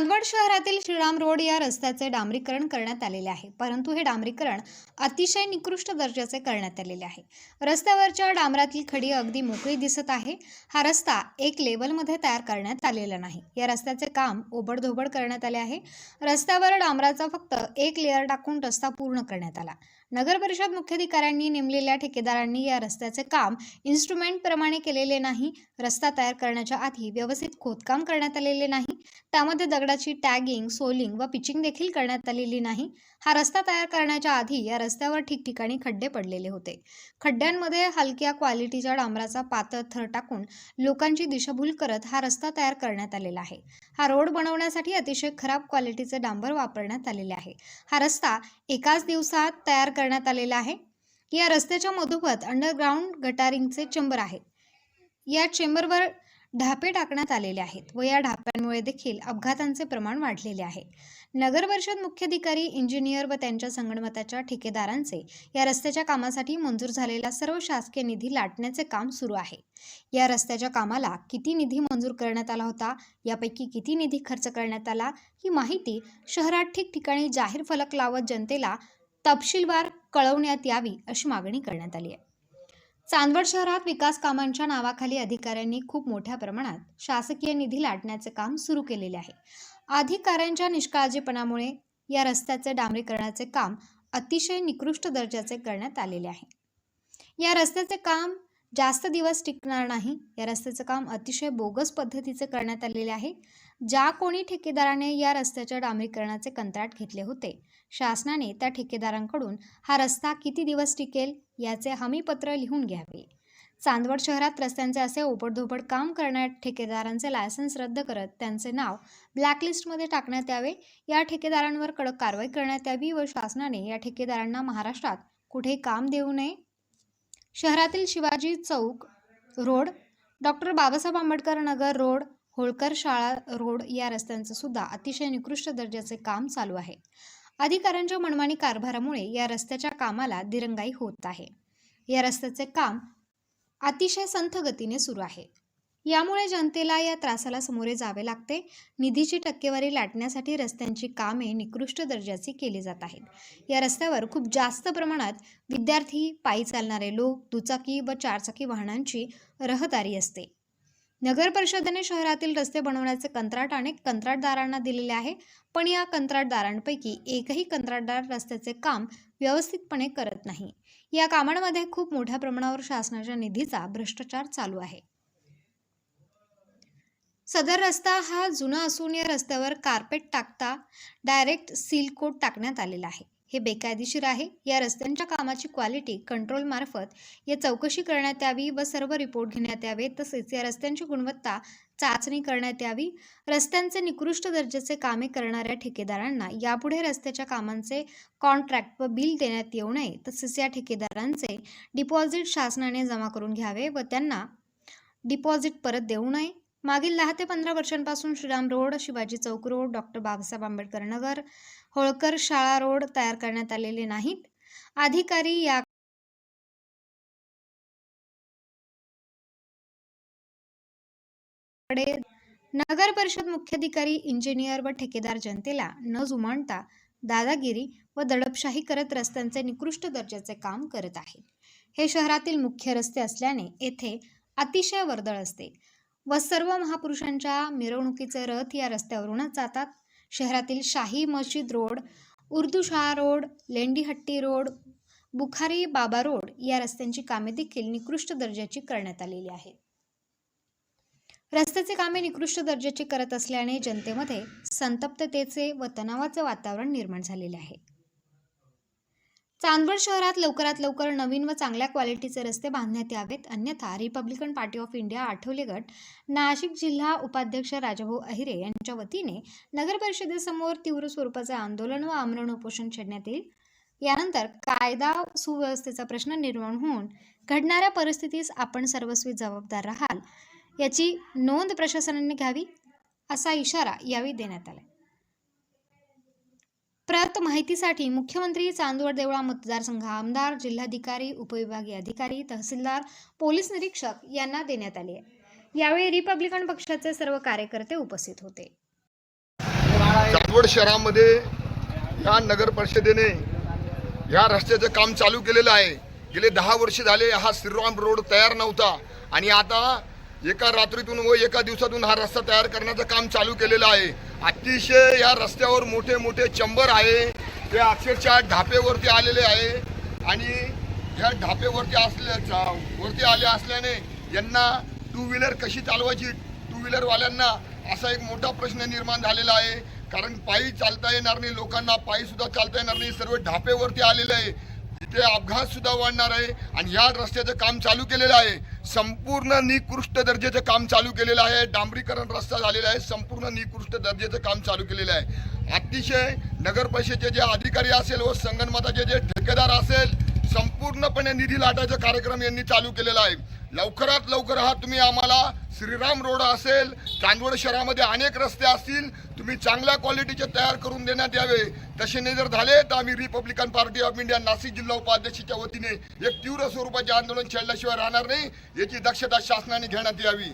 चांदवड शहरातील श्रीराम रोड या रस्त्याचे डांबरीकरण करण्यात आलेले आहे. परंतु हे डांबरीकरण अतिशय निकृष्ट दर्जाचे करण्यात आलेले आहे. रस्त्यावरच्या डांबरातील खडी अगदी मोकळी दिसत आहे. हा रस्ता एक लेवलमध्ये तयार करण्यात आलेला नाही. या रस्त्याचे काम ओबडधोबड करण्यात आले आहे. रस्त्यावर डांबराचा फक्त एक लेअर टाकून रस्ता पूर्ण करण्यात आला. नगर परिषद मुख्याधिकाऱ्यांनी नेमलेल्या ठेकेदारांनी या रस्त्याचे काम इन्स्ट्रुमेंट प्रमाणे केलेले नाही. रस्ता तयार करण्याच्या आधी व्यवस्थित खोदकाम करण्यात आलेले नाही. त्यामध्ये दगडाची टॅगिंग सोलिंग व पिचिंग देखील करण्यात आलेली नाही. हा रस्ता तयार करण्याच्या आधी या रस्त्यावर ठिकठिकाणी खड्डे पडलेले होते. खड्ड्यांमध्ये हलक्या क्वालिटीच्या डांबराचा पातळ थर टाकून लोकांची दिशाभूल करत हा रस्ता तयार करण्यात आलेला आहे. हा रोड बनवण्यासाठी अतिशय खराब क्वालिटीचे डांबर वापरण्यात आलेले आहे. हा रस्ता एकाच दिवसात तयार करण्यात आलेला आहे. या रस्त्याच्या मधोमध अंडरग्राऊंड गटारिंगचे चेंबर आहेत या चेंबरवर ढापे टाकण्यात आलेले आहेत व या ढाप्यांमुळे देखील अपघातांचे प्रमाण वाढलेले आहे. नगर परिषद मुख्याधिकारी इंजिनियर व त्यांच्या संगणमताच्या ठेकेदारांचे या रस्त्याच्या कामासाठी मंजूर झालेला सर्व शासकीय निधी लाटण्याचे काम सुरू आहे. या रस्त्याच्या कामाला किती निधी मंजूर करण्यात आला होता? यापैकी किती निधी खर्च करण्यात आला? ही माहिती शहरात ठिकठिकाणी जाहीर फलक लावत जनतेला तपशीलवार कळवण्यात यावी अशी मागणी करण्यात आली आहे. चांदवड शहरात विकास कामांच्या नावाखाली अधिकाऱ्यांनी खूप मोठ्या प्रमाणात शासकीय निधी लाटण्याचे काम सुरू केलेले आहे. अधिकाऱ्यांच्या निष्काळजीपणामुळे या रस्त्याचे डांबरीकरणाचे काम अतिशय निकृष्ट दर्जाचे करण्यात आलेले आहे. या रस्त्याचे काम जास्त दिवस टिकणार नाही या रस्त्याचं काम अतिशय बोगस पद्धतीचे करण्यात आलेले आहे. ज्या कोणी ठेकेदाराने या रस्त्याच्या डांबरीकरणाचे कंत्राट घेतले होते शासनाने त्या ठेकेदारांकडून हा रस्ता किती दिवस टिकेल याचे हमीपत्र लिहून घ्यावे. चांदवड शहरात रस्त्यांचे असे ओबडधोबड काम करणाऱ्या ठेकेदारांचे लायसन्स रद्द करत त्यांचे नाव ब्लॅकलिस्टमध्ये टाकण्यात यावे. या ठेकेदारांवर कडक कारवाई करण्यात यावी व शासनाने या ठेकेदारांना महाराष्ट्रात कुठे काम देऊ नये? शहरातील Shivaji Chowk road doctor Babasaheb Ambedkar Nagar road Holkar Shala road या रस्त्यांचं सुद्धा अतिशय निकृष्ट दर्जाचे काम चालू आहे. अधिकाऱ्यांच्या मनमानी कारभारामुळे या रस्त्याच्या कामाला दिरंगाई होत आहे. या रस्त्याचे काम अतिशय संथ गतीने सुरू आहे. यामुळे जनतेला या त्रासाला सामोरे जावे लागते. निधीची टक्केवारी लाटण्यासाठी रस्त्यांची कामे निकृष्ट दर्जाची केली जात आहेत. या रस्त्यावर खूप जास्त प्रमाणात विद्यार्थी पायी चालणारे लोक दुचाकी व चारचाकी वाहनांची रहदारी असते. नगर परिषदेने शहरातील रस्ते बनवण्याचे कंत्राट अनेक कंत्राटदारांना दिलेले आहे. पण या कंत्राटदारांपैकी एकही कंत्राटदार रस्त्याचे काम व्यवस्थितपणे करत नाही. या कामांमध्ये खूप मोठ्या प्रमाणावर शासनाच्या निधीचा भ्रष्टाचार चालू आहे. सदर रस्ता हा जुना असून या रस्त्यावर कार्पेट टाकता डायरेक्ट सील कोट टाकण्यात आलेला आहे. हे बेकायदेशीर आहे. या रस्त्यांच्या कामाची क्वालिटी कंट्रोल मार्फत या चौकशी करण्यात यावी व सर्व रिपोर्ट घेण्यात यावे. तसेच या रस्त्यांची गुणवत्ता चाचणी करण्यात यावी. रस्त्यांचे निकृष्ट दर्जाचे कामे करणाऱ्या ठेकेदारांना यापुढे रस्त्याच्या कामांचे कॉन्ट्रॅक्ट व बिल देण्यात येऊ नये. तसेच या ठेकेदारांचे डिपॉझिट शासनाने जमा करून घ्यावे व त्यांना डिपॉझिट परत देऊ नये. मागील दहा ते पंधरा वर्षांपासून Shriram road Shivaji Chowk road doctor Babasaheb Ambedkar Nagar Holkar Shala road तयार करण्यात आलेले नाहीत. अधिकारी या नगर परिषद मुख्याधिकारी इंजिनियर व ठेकेदार जनतेला न जुमानता दादागिरी व दडपशाही करत रस्त्यांचे निकृष्ट दर्जाचे काम करत आहेत हे शहरातील मुख्य रस्ते असल्याने येथे अतिशय वर्दळ असते. व सर्व महापुरुषांच्या मिरवणुकीचे रथ या रस्त्यावरूनच जातात. शहरातील Shahi Masjid road Urdu Shah road Lendihatti road Bukhari Baba road या रस्त्यांची कामे देखील निकृष्ट दर्जाची करण्यात आलेली आहेत. रस्त्याचे कामे निकृष्ट दर्जाची करत असल्याने जनतेमध्ये संतप्ततेचे व तणावाचे वातावरण निर्माण झालेले आहे. चांदवड शहरात लवकरात लवकर नवीन व चांगल्या क्वालिटीचे रस्ते बांधण्यात यावेत. अन्यथा Republican Party of India Athawale गट नाशिक जिल्हा उपाध्यक्ष राजाभाऊ अहिरे यांच्या वतीने नगर परिषदेसमोर तीव्र स्वरूपाचे आंदोलन व आमरण उपोषण छेडण्यात येईल. यानंतर कायदा सुव्यवस्थेचा प्रश्न निर्माण होऊन घडणाऱ्या परिस्थितीस आपण सर्वस्वी जबाबदार राहाल याची नोंद प्रशासनाने घ्यावी असा इशारा यावेळी देण्यात आला प्राप्त माहितीसाठी मुख्यमंत्री चांदवड देवळा मतदारसंघ आमदार जिल्हाधिकारी उपविभागीय अधिकारी तहसीलदार पोलीस निरीक्षक यांना देण्यात आले आहे. यावेळी रिपब्लिकन पक्षाचे सर्व कार्यकर्ते उपस्थित होते. चांदवड शहरामध्ये या नगर परिषदेने या रस्त्याचं काम चालू केलेलं आहे. गेले दहा वर्ष झाले हा श्रीराम रोड तयार नव्हता आणि आता एका रात्रीतून व एका दिवसातून हा रस्ता तयार करण्याचं काम चालू केलेलं आहे. अतिशय या रस्त्यावर मोठे मोठे चंबर आहे. ते अक्षरशः ढापेवरती आलेले आहे. आणि ह्या ढापेवरती असल्या वरती आले असल्याने यांना टू व्हीलर कशी चालवायची? टू व्हीलरवाल्यांना असा एक मोठा प्रश्न निर्माण झालेला आहे. कारण पायी चालता येणार नाही लोकांना पायीसुद्धा चालता येणार नाही. सर्व ढापेवरती आलेलं आहे. तिथे अपघातसुद्धा वाढणार आहे. आणि या रस्त्याचं काम चालू केलेलं आहे. संपूर्ण निकृष्ट दर्जाचं काम चालू केलेलं आहे. डांबरीकरण रस्ता झालेला आहे. संपूर्ण निकृष्ट दर्जाचं काम चालू केलेलं आहे. अतिशय नगर परिषदेचे जे अधिकारी असेल व संगणमताचे जे ठेकेदार असेल संपूर्णपणे निधी लाटायचा कार्यक्रम यांनी चालू केलेला आहे. लवकरात लवकर हा तुम्ही आम्हाला श्रीराम रोड असेल चांदवड शहरामध्ये अनेक रस्ते असतील तुम्ही चांगल्या क्वालिटीचे तयार करून देण्यात यावे. तसे नाही जर झाले तर आम्ही Republican Party of India Nashik जिल्हा उपाध्यक्षाच्या वतीने एक तीव्र स्वरूपाचे आंदोलन छेडल्याशिवाय राहणार नाही याची दक्षता शासनाने घेण्यात यावी.